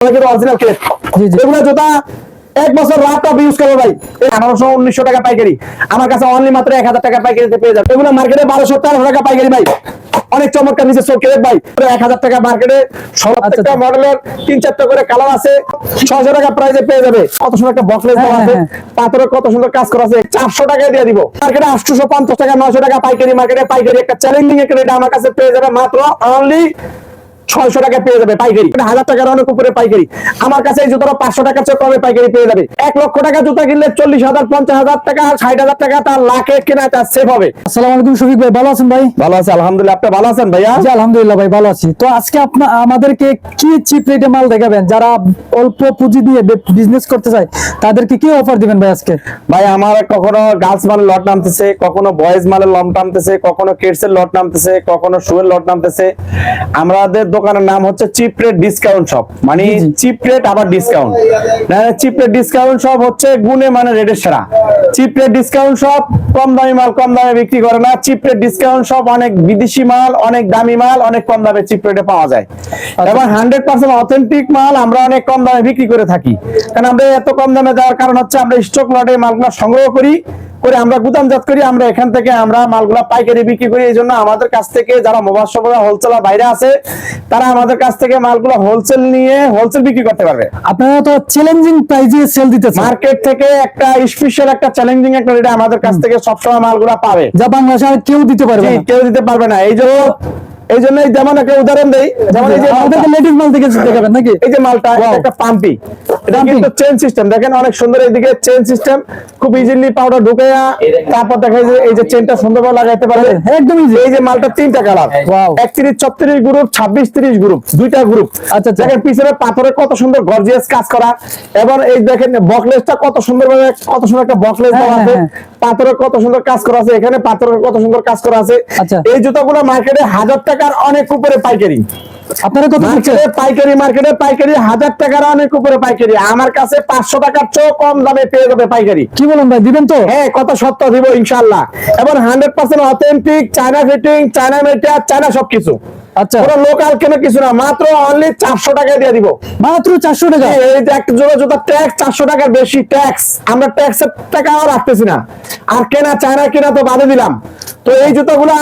কিন্তু original crepe জি, জি। এগুলো জুতা এক বছর রাত অফ ইউজ করব ভাই। আঠারোশো উনিশশো টাকা পাইকারি। আমার কাছে অনলি মাত্র এক হাজার টাকা পাইকারিতে পেয়ে যাবে। এগুলো মার্কেটে বারোশো তেরোশো টাকা পাইকারি ভাই। অনেক চমৎকার নিচে চোখ ভাই। এক হাজার টাকা মার্কেটে প্রত্যেকটা আচ্ছা। মডেলের তিন চারটা করে কালার আছে। ছয়শো টাকা প্রাইসে পেয়ে যাবে। কত সুন্দর একটা হ্যাঁ, আছে। হ্যাঁ। কত সুন্দর কাজ করা আছে। চারশো টাকায় দিয়ে দিব। মার্কেটে আটশোশো পঞ্চাশ টাকা নয়শো টাকা পাইকারি মার্কেটে পাইকারি একটা চ্যালেঞ্জিং একটা রেট আমার কাছে পেয়ে যাবে। মাত্র অনলি ছয়শো টাকা পেয়ে যাবে পাইকারি। হাজার টাকার অনেক উপরে পাইকারি। আমার কাছে এই জুতোটা পাঁচশো টাকার চেয়ে কমে পাইকারি পেয়ে যাবে। এক লক্ষ টাকা জুতা কিনলে চল্লিশ হাজার পঞ্চাশ হাজার টাকা ষাট হাজার টাকা তার লাখে কেনা তার সেফ হবে। আসসালামু আলাইকুম শফিক ভাই ভালো আছেন ভাই? ভালো আছে আলহামদুলিল্লাহ। আপনি ভালো আছেন ভাইয়া? জি আলহামদুলিল্লাহ ভাই ভালো আছি। তো আজকে আপনার আমাদেরকে কি চিপ রেটে মাল দেখাবেন? যারা অল্প পুঁজি দিয়ে বিজনেস করতে চায় তাদেরকে কি অফার দিবেন ভাই আজকে? ভাই আমার কখনো গার্লস মালের লট নামতেছে কখনো বয়েজ মালের লট নামতেছে কখনো কিডস এর লট নামতেছে কখনো শুয়ের লট নামতেছে। আমাদের দোকানের নাম হচ্ছে চিপ রেট ডিসকাউন্ট শপ মানে। চিপ রেট আবার discount cheap rate discount shop হচ্ছে গুণে মানে রেটের সেরা। চিপ রেট ডিসকাউন্ট শপ কম দামি মাল কম দামে বিক্রি করে না। চিপ রেট ডিসকাউন্ট শপ অনেক বিদেশি মাল অনেক দামি মাল অনেক কম দামে চিপ রেটে পাওয়া যায়। এবং হান্ড্রেড পার্সেন্ট অথেন্টিক মাল আমরা অনেক কম দামে বিক্রি করে থাকি। কারণ আমরা এত কম দামে দেওয়ার কারণ হচ্ছে আমরা স্টক লটে মালগুলো সংগ্রহ করি। করে আমরা গুদামজাত করি আমরা এখান থেকে আমরা মালগুলা পাইকারি বিক্রি করি। এই জন্য আমাদের কাছ থেকে যারা শপরা হোলসেলার বাইরে আছে তারা আমাদের কাছ থেকে মালগুলো হোলসেল নিয়ে হোলসেল বিক্রি করতে পারবে। আপনারা তো চ্যালেঞ্জিং প্রাইজে সেল দিতেছেন। মার্কেট থেকে একটা স্পেশাল একটা চ্যালেঞ্জিং একটা রেটে আমাদের কাছ থেকে সবসময় মালগুলা পাবে। যা বাংলাদেশে আর কেউ দিতে পারবে না। কেউ দিতে পারবে না। এই জন্য এই জন্য যেমন একটা উদাহরণ দেই যেমন এই যে লেডিস মাল থেকে দেখাবেন নাকি? এই যে মালটা একটা পাম্পি। এটা Pumping. কিন্তু চেন সিস্টেম দেখেন অনেক সুন্দর এইদিকে চেন সিস্টেম খুব ইজিলি পাউডার ঢুকাইয়া তারপর দেখা যায় এই যে চেনটা সুন্দরভাবে লাগাইতে পারবে একদম easy। এই যে মালটা তিনটা কালার Wow. একত্রিশ ছত্রিশ গ্রুপ ছাব্বিশ তিরিশ গ্রুপ দুইটা গ্রুপ আচ্ছা। দেখেন পিছনে পাথরে কত সুন্দর গর্জিয়াস কাজ করা। এবং এই দেখেন বকলেসটা কত সুন্দর ভাবে কত সুন্দর একটা বকলেস হ্যাঁ, দেওয়া আছে। হ্যাঁ, পাথরে কত সুন্দর কাজ করা আছে এখানে পাথরের কত সুন্দর কাজ করা আছে। আচ্ছা। এই জুতাগুলো মার্কেটে হাজার টাকার অনেক উপরে পাইকারি। আপনারা কত দিচ্ছেন মার্কেটে পাইকারি মার্কেটে পাইকারি হাজার টাকার অনেক উপরে পাইকারি। আমার কাছে পাঁচশো টাকার চেয়েও কম দামে পেয়ে যাবে পাইকারি। কি বলুন ভাই দিবেন তো? হ্যাঁ কত সত্য দিব ইনশাল্লাহ এবং hundred percent authentic China fitting China material China সবকিছু। আচ্ছা। পুরো লোকাল কেন কিছু না মাত্র অনলি চারশো টাকায় দিয়ে দিব। মাত্র চারশো টাকা? এই যে একটা জোড়া ট্যাক্স চারশো টাকার বেশি ট্যাক্স আমরা ট্যাক্সের টাকাও রাখতেছি না। আর কেনা চায়না কেনা তো বাদে দিলাম। তো এই জুতাগুলো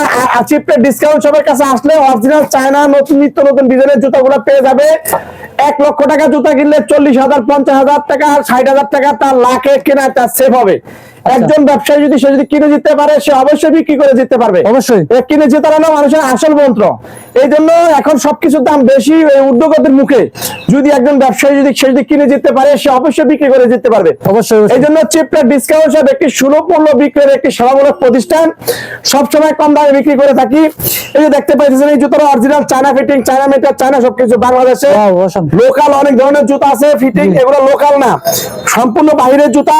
চিপের ডিসকাউন্ট কাছে আসলে অরিজিনাল চায়না নতুন নিত্য নতুন ডিজাইনের জুতাগুলো পেয়ে যাবে। এক লক্ষ টাকা জুতা কিনলে চল্লিশ হাজার পঞ্চাশ হাজার টাকা ষাট হাজার টাকা তার লাখে কেনা তার সেভ হবে। একজন ব্যবসায়ী যদি সে যদি কিনে দিতে পারে সে অবশ্যই বিক্রি করে দিতে পারবে। অবশ্যই। কিনে জেতার হলো মানুষের আসল মন্ত্র। এই জন্য এখন সবকিছুর দাম বেশি এই উদ্যোগতের মুখে। যদি একজন ব্যবসায়ী যদি সে যদি কিনে যেতে পারে সে অবশ্যই বিক্রি করে যেতে পারবে। অবশ্যই, অবশ্যই। এই জন্য চিপটা ডিসকাউন্ট সব একটি সুলভ মূল্য বিক্রির একটি সেবামূলক প্রতিষ্ঠান। সবসময় কম দামে বিক্রি করে থাকি। এই যে দেখতে পাইতেছেন এই জুতোর original China fitting China material China সবকিছু বাংলাদেশে। লোকাল অনেক ধরনের জুতা আছে ফিটিং এগুলো লোকাল না। সম্পূর্ণ বাইরের জুতা।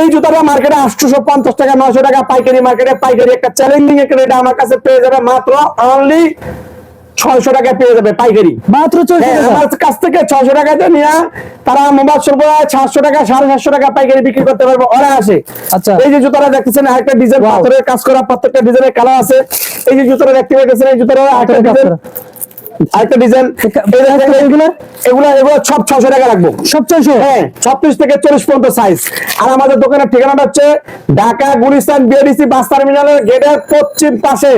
এই জুতাটা মার্কেটে আটশোশো পঞ্চাশ টাকা নয়শো টাকা পাইকারি মার্কেটে পাইকারি একটা চ্যালেঞ্জিং একটা রেট আমার কাছে পেয়ে যাবে মাত্র অনলি ছয়শো টাকায় পেয়ে যাবে পাইকারি। মাত্র হ্যাঁ, টাকা। আমার কাছ থেকে ছয়শো টাকাতে নিয়ে তারা মোবাইল সরবরাহ সাতশো টাকা সাড়ে সাতশো টাকা পাইকারি বিক্রি করতে পারবে ওরা আসে আচ্ছা। এই যে জুতোটা দেখতেছেন আরেকটা ডিজাইন পাথরের কাজ করা প্রত্যেকটা ডিজাইনের কালার আছে। এই যে জুতোটা দেখতে পাচ্ছেন এই ডিজাইন করা। আরেকটা ডিজাইন এগুলো? এগুলো এগুলো সব ছশো টাকা রাখব। সব ছয়শো? হ্যাঁ ছত্রিশ থেকে চল্লিশ পর্যন্ত সাইজ আর আমাদের দোকানের ঠিকানাটা হচ্ছে ঢাকা গুলিস্তান বিআরডিসি বাস টার্মিনালের গেটের পশ্চিম পাশে।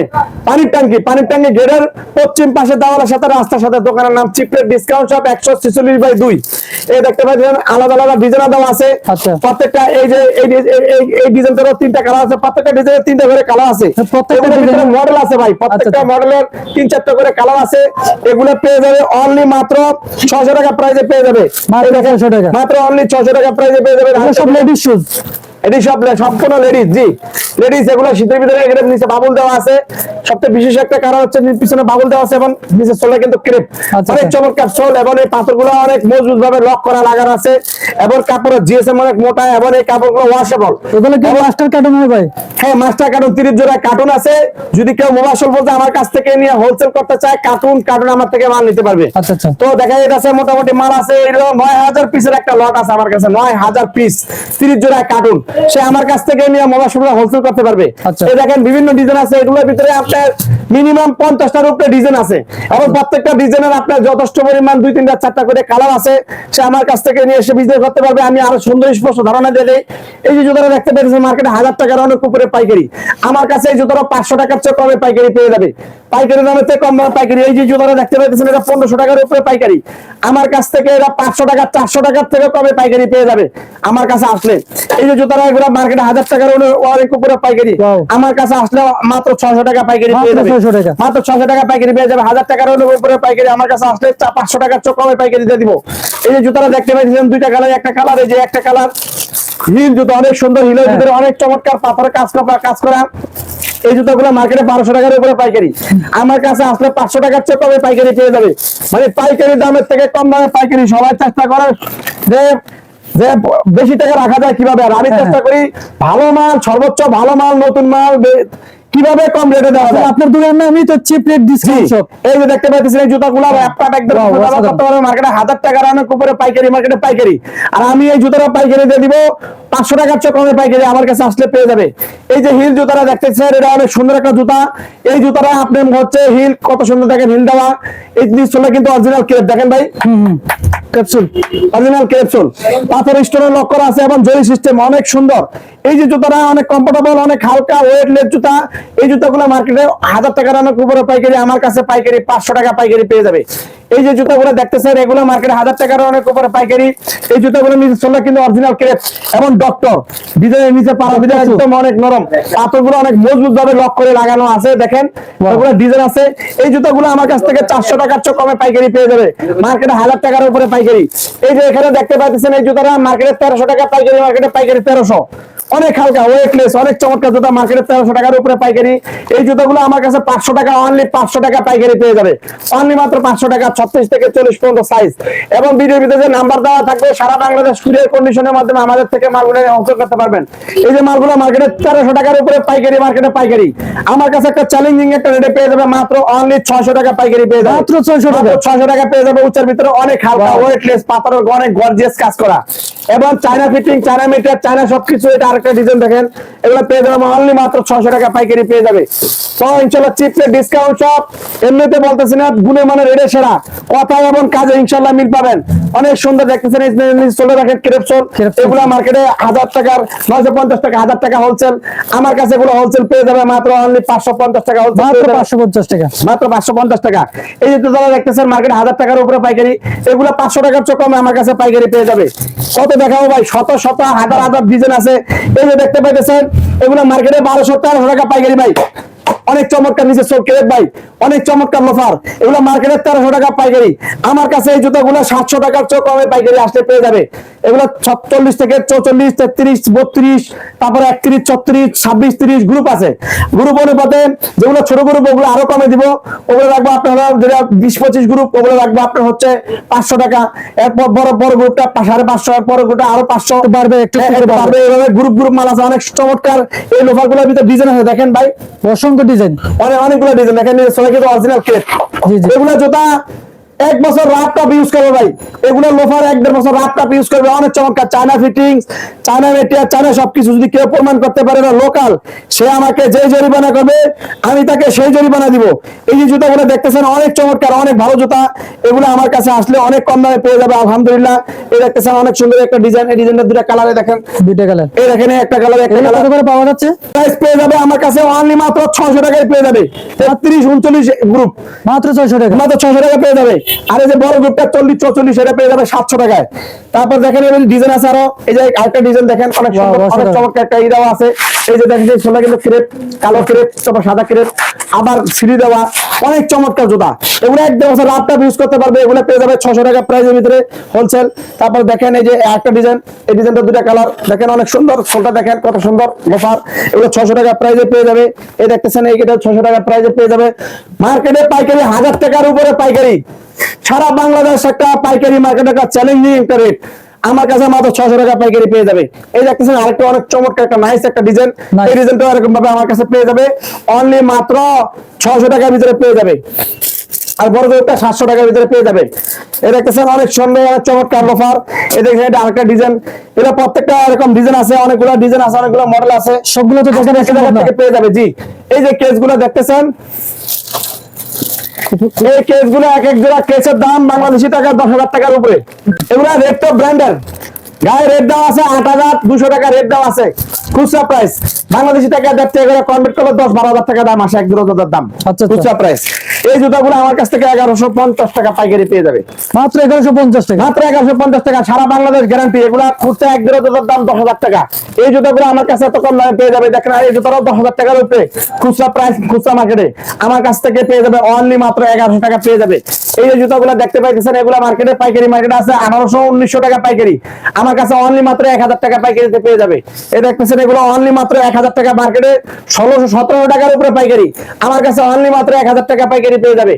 পানির ট্যাঙ্কি পানির ট্যাঙ্কি গেটের পশ্চিম পাশে দেওয়ালের সাথে রাস্তার সাথে দোকানের নাম চিপলেট ডিসকাউন্ট শপ একশো ছিচল্লিশ বাই দুই। এই দেখতে পাচ্ছেন আলাদা আলাদা ডিজাইন দেওয়া আছে। আচ্ছা। প্রত্যেকটা এই যে এই এই- ডিজাইনটারও তিনটা কালার আছে। প্রত্যেকটা ডিজাইনের তিনটা করে কালার আছে। প্রত্যেকটা মডেল আছে ভাই। প্রত্যেকটা। মডেলের তিন চারটা করে কালার আছে। এগুলো পেয়ে যাবে অনলি মাত্র ছশো টাকা প্রাইজে পেয়ে যাবে। মাত্র এই দেখেন, 600 টাকা। মাত্র অনলি ছশো টাকা প্রাইজে পেয়ে যাবে। সব লেডিস শুজ এটি সব সম্পূর্ণ লেডিস জি। লেডিস এগুলো শীতের ভিতরে নিচে বাবুল দেওয়া আছে। সবচেয়ে বিশেষ একটা কারণ হচ্ছে পিছনে বাবুল দেওয়া আছে এবং নিচে সোলে কিন্তু ক্রেপ আচ্ছা, অনেক আচ্ছা। চমৎকার সোল এবং এই পাথরগুলো অনেক মজবুত ভাবে লক করা লাগানো আছে এবং কাপড়ের জিএসএম অনেক মোটা এবং এই কাপড়গুলো ওয়াশেবল এগুলো কি মাস্টার কার্টুন হয় ভাই? হ্যাঁ মাস্টার কার্টুন তিরিশ জোড়া কার্টুন আছে। যদি কেউ মোবাইল বলতে আমার কাছ থেকে নিয়ে হোলসেল করতে চায় কার্টুন কার্টুন আমার থেকে মাল নিতে পারবে। আচ্ছা, আচ্ছা। তো দেখা যাচ্ছে মোটামুটি মাল আছে এরকম নয় হাজার পিসের একটা লট আছে আমার কাছে নয় হাজার পিস তিরিশ জোড়া কার্টুন সে আমার কাছ থেকে নিয়ে মোবাইল সুবিধা হোলসেল করতে পারবে। আচ্ছা। এই দেখেন বিভিন্ন ডিজাইন আছে এগুলোর ভিতরে আপনার মিনিমাম পঞ্চাশটার উপরে ডিজাইন আছে। এবং প্রত্যেকটা ডিজাইনের আপনার যথেষ্ট পরিমাণ দুই তিনটা চারটা করে কালার আছে। সে আমার কাছ থেকে নিয়ে এসে বিজনেস করতে পারবে। আমি আরও সুন্দর স্পষ্ট ধারণা দিয়ে দেই। এই যে জুতোটা দেখতে পেয়েছেন মার্কেটে হাজার টাকার অনেক উপরে পাইকারি। আমার কাছে এই জুতোটা পাঁচশো টাকার চেয়ে কমে পাইকারি পেয়ে যাবে। পাইকারি দামের থেকে কম দামে পাইকারি। এই যে জুতোটা দেখতে পাইতেছেন এটা পনেরোশো টাকার উপরে পাইকারি। আমার কাছ থেকে এটা পাঁচশো টাকা চারশো টাকার থেকে কমে পাইকারি পেয়ে যাবে। আমার কাছে আসলে। এই যে জুতোটা এগুলো মার্কেটে হাজার টাকার অনেক- উপরে পাইকারি। আমার কাছে আসলে মাত্র ছয়শো টাকা পাইকারি পেয়ে যাবে। মাত্র ছশো টাকা পাইকারি পেয়ে যাবে। হাজার টাকার উপরে পাইকারি আমার কাছে আসলে পাঁচশো টাকার চোখ কমে পাইকারি দিয়ে দিব। এই যে জুতোটা দেখতে পাইছেন দুইটা কালার একটা কালার এই যে একটা কালার হিল জুতো অনেক সুন্দর হিলের ভিতরে অনেক চমৎকার পাথরের কাজ করা কাজ করা। এই জুতোগুলো মার্কেটে বারোশো টাকার উপরে পাইকারি। আমার কাছে আসলে পাঁচশো টাকার চেয়ে কমে পাইকারি পেয়ে যাবে। মানে পাইকারি দামের থেকে কম দামে পাইকারি সবাই চেষ্টা করে যে যে বেশি টাকা রাখা যায় কীভাবে? আর আমি হ্যাঁ, চেষ্টা করি ভালো মাল সর্বোচ্চ ভালো মাল নতুন মাল কীভাবে কম রেটে দেওয়া যায়? আপনার দোকানের নামই তো চিপ রেট ডিসকাউন্ট এই যে দেখতে পাচ্ছেন এই জুতাগুলো অ্যাপটা একদম করতে পারবে মার্কেটে হাজার টাকার অনেক উপরে পাইকারি মার্কেটে পাইকারি। আর আমি এই জুতাটা পাইকারি দিয়ে দিব পাঁচশো টাকার চেয়ে কমে পাইকারি আমার কাছে আসলে পেয়ে যাবে। এই যে হিল জুতাটা দেখতেছেন এটা অনেক সুন্দর একটা জুতা। এই জুতাটা আপনি হচ্ছে হিল কত সুন্দর দেখেন হিল দেওয়া। এই জিনিসগুলো কিন্তু অরিজিনাল ক্রেপ দেখেন ভাই। ক্যাপসুল অরিজিনাল ক্যাপসুল পাথর স্টোনের লক করা আছে এবং জরি সিস্টেম অনেক সুন্দর। এই যে জুতাটা অনেক কমফোর্টেবল অনেক হালকা ওয়েটলেস জুতা, এই জুতাগুলো মার্কেটে হাজার টাকার অনেক উপরে পাইকারি, আমার কাছে পাইকারি পাঁচশো টাকা পাইকারি পেয়ে যাবে। এই যে জুতাগুলো দেখতেছেন এগুলো মার্কেটে হাজার টাকার অনেক উপরে পাইকারি। এই জুতাগুলো নিচে চললে কিন্তু অরিজিনাল ক্রেপ এবং ডক্টর ডিজাইনের নিচে পাড়া ডিজাইন একদম অনেক নরম। পাথরগুলো অনেক মজবুত ভাবে লক করে লাগানো আছে দেখেন। ওগুলো ডিজাইন আছে। এই জুতাগুলো আমার কাছ থেকে চারশো টাকার চেয়ে কমে পাইকারি পেয়ে যাবে। মার্কেটে হাজার টাকার উপরে পাইকারি। এই যে এখানে দেখতে পাচ্ছেন এই জুতাটা মার্কেটে তেরোশো টাকা পাইকারি মার্কেটে পাইকারি তেরোশো। অনেক হালকা ওয়েটলেস অনেক চমৎকার জুতা মার্কেটে তেরোশো টাকার উপরে পাইকারি। এই জুতাগুলো আমার কাছে পাঁচশো টাকা অনলি পাঁচশো টাকা পাইকারি পেয়ে যাবে। অনলি মাত্র পাঁচশো টাকা ছত্রিশ থেকে চল্লিশ পর্যন্ত সাইজ এবং ভিডিওর ভিতরে যে নাম্বার দেওয়া থাকবে সারা বাংলাদেশ কুরিয়ার কন্ডিশনের মাধ্যমে আমাদের থেকে মালগুলো অংশ করতে পারবেন। এই যে মালগুলো মার্কেটে তেরোশো টাকার উপরে পাইকারি মার্কেটে পাইকারি। আমার কাছে একটা চ্যালেঞ্জিং একটা রেটে পেয়ে যাবে মাত্র অনলি ছয়শো টাকা পাইকারি পেয়ে যাবে। মাত্র 600 টাকা। ছয়শো টাকা পেয়ে যাবে উচ্চার ভিতরে অনেক হালকা ওয়েটলেস পাথরের অনেক গর্জিয়াস কাজ করা। এবং China fitting China material China সবকিছু এটা আরেকটা ডিজাইন দেখেন। এগুলো পেয়ে যাবে অনলি মাত্র ছয়শো টাকা পাইকারি পেয়ে যাবে। তো ইনশাল্লাহ চিপে ডিসকাউন্ট সব এমনিতে বলতেছি না গুণে মানে রেডে সেরা। কথা এবং কাজে ইনশাল্লাহ মিল পাবেন। অনেক সুন্দর দেখতেছেন। এগুলো মার্কেটে হাজার টাকার নয়শো পঞ্চাশ টাকা হাজার টাকা হোলসেল আমার কাছে এগুলো হোলসেল পেয়ে যাবে মাত্র অনলি পাঁচশো পঞ্চাশ টাকা মাত্র পাঁচশো পঞ্চাশ টাকা। মাত্র পাঁচশো পঞ্চাশ টাকা। এই যে যারা দেখতেছেন মার্কেট হাজার টাকার উপরে পাইকারি এগুলো পাঁচশো টাকার চেয়ে কমে আমার কাছে পাইকারি পেয়ে যাবে। কত দেখাবো ভাই? শত শত হাজার হাজার ডিজাইন আছে। এই যে দেখতে পাইতেছেন এগুলো মার্কেটে বারোশো তেরোশো টাকা পাইকারি ভাই। অনেক চমৎকার নিচে চোখ ভাই? অনেক চমৎকার লোফার। এগুলো মার্কেটের তেরোশো টাকা পাইকারি। আমার কাছে এই জুতাগুলো সাতশো টাকার চোখ পাইকারি আসলে পেয়ে যাবে। এগুলো ছত্রিশ থেকে চৌচল্লিশ, তেত্রিশ, বত্রিশ তারপরে একত্রিশ ছত্রিশ ছাব্বিশ তিরিশ গ্রুপ আছে। গ্রুপ অনুপাতে যেগুলো ছোট গ্রুপ ওগুলো আরও কমে দিব। ওগুলো রাখব আপনারা যেটা বিশ পঁচিশ গ্রুপ ওগুলো রাখব আপনার হচ্ছে পাঁচশো টাকা। এরপর বড় বড় গ্রুপটা সাড়ে পাঁচশো এরপর গ্রুপটা আরও পাঁচশো। বাড়বে, একটু হ্যাঁ, বাড়বে। এইভাবে গ্রুপ গ্রুপ মাল আছে। অনেক চমৎকার এই লোফারগুলোর ভিতরে ডিজাইন আছে। দেখেন ভাই। অসংখ্য ডিজাইন অনেক অনেকগুলো ডিজাইন দেখেন সবাই কিন্তু অরিজিনাল জি। এগুলো জুতা এক বছর রাত টপ ইউজ করবে ভাই। এগুলো লোফার এক দেড় বছর রাত টপ ইউজ করবে। অনেক চমৎকার China fittings China material China সবকিছু যদি কেউ প্রমাণ করতে পারে না লোকাল সে আমাকে যে জরিমানা করবে আমি তাকে সেই জরিমানা দিব। এই যে জুতাগুলো দেখতেছেন অনেক চমৎকার অনেক ভালো জুতা। এগুলো আমার কাছে আসলে অনেক কম দামে পেয়ে যাবে আলহামদুলিল্লাহ। এই দেখতেছেন অনেক সুন্দর একটা ডিজাইন এই ডিজাইনটা দুটা কালারে দেখেন। দুইটা কালার এই দেখেন একটা কালার একটা কালার করে পাওয়া যাচ্ছে? প্রাইস পেয়ে যাবে আমার কাছে অনলি মাত্র ছশো টাকায় পেয়ে যাবে। তেত্রিশ উনচল্লিশ গ্রুপ মাত্র ছয়শো টাকা। মাত্র ছশো টাকা পেয়ে যাবে। আর এই যে বড় গ্রুপটা চল্লিশ চৌচল্লিশ এটা পেয়ে যাবে সাতশো টাকায়। তারপর দেখেন এবার ডিজাইন আছে আরও এই যে আরেকটা ডিজাইন দেখেন অনেক অনেক। চমৎকার একটা ইরাও আছে। এই যে দেখেন যে সোনা কিন্তু ক্রেপ কালো ক্রেপ তারপর সাদা ক্রেপ আবার সিঁড়ি দেওয়া, অনেক চমৎকার জুতা। এগুলো এক দেড় ইউজ করতে পারবে, এগুলো পেয়ে যাবে ছশো টাকা প্রাইসের ভিতরে হোলসেল তারপর দেখেন এই যে একটা ডিজাইন এই ডিজাইনটা দুটা কালার দেখেন অনেক সুন্দর সোলটা দেখেন কত সুন্দর, গোফার। এগুলো ছশো টাকা প্রাইজে পেয়ে যাবে। এই দেখতেছেন এইটা ছশো টাকা প্রাইজে পেয়ে যাবে। মার্কেটে পাইকারি, হাজার টাকার উপরে পাইকারি। সারা বাংলাদেশ একটা পাইকারি মার্কেট একটা চ্যালেঞ্জিং একটা রেট আমার কাছে মাত্র ছশো টাকা পাইকারি পেয়ে যাবে। এই দেখতেছেন আরেকটা অনেক চমৎকার একটা নাইস একটা ডিজাইন. এই ডিজাইনটা এরকম ভাবে আমার কাছে পেয়ে যাবে। অনলি মাত্র ছশো টাকার ভিতরে পেয়ে যাবে। আর বড় জোরটা সাতশো টাকার ভিতরে পেয়ে যাবে। এটা দেখতেছেন অনেক সুন্দর অনেক চমৎকার লোফার এটা এটা আরেকটা ডিজাইন এটা প্রত্যেকটা এরকম ডিজাইন আছে অনেকগুলো ডিজাইন আছে অনেকগুলো মডেল আছে। সবগুলো তো পেয়ে যাবে জি। এই যে কেসগুলো দেখতেছেন এই কেসগুলো এক এক জোড়া কেসের দাম বাংলাদেশি টাকা দশ হাজার টাকার উপরে। এগুলো রেট তো ব্র্যান্ডের গায়ে রেট দাম আছে আট হাজার দুশো টাকা রেট দাম আছে। খুচরা প্রাইস বাংলাদেশি টাকা দেড় টাকা করে কনভার্ট করলে দশ বারো হাজার টাকা দাম আসে এক জোড়া জুতার দাম। আচ্ছা, আচ্ছা। খুচরা প্রাইস এই জুতাগুলো আমার কাছ থেকে এগারোশো পঞ্চাশ টাকা পাইকারি পেয়ে যাবে। মাত্র এগারোশো পঞ্চাশ টাকা। মাত্র এগারোশো পঞ্চাশ টাকা সারা বাংলাদেশ গ্যারান্টি এগুলা খুচরা এক জোড়া জুতার দাম দশ হাজার টাকা। এই জুতাগুলো আমার কাছে এত কম দামে পেয়ে যাবে দেখেন এই জুতারাও দশ হাজার টাকার উপরে। খুচরা প্রাইস খুচরা মার্কেটে আমার কাছ থেকে পেয়ে যাবে অনলি মাত্র এগারোশো টাকা পেয়ে যাবে। এই যে জুতাগুলো দেখতে পাইতেছেন এগুলা মার্কেটে পাইকারি মার্কেটে আছে আঠারোশো উনিশশো টাকা পাইকারি। আমার কাছে অনলি মাত্র এক হাজার টাকা পাইকারিতে পেয়ে যাবে। এই দেখতেছেন এগুলো অনলি মাত্র এক হাজার টাকা মার্কেটে ষোলোশো সতেরো টাকার উপরে পাইকারি। আমার কাছে অনলি মাত্র এক হাজার টাকা পাইকারি পেয়ে যাবে।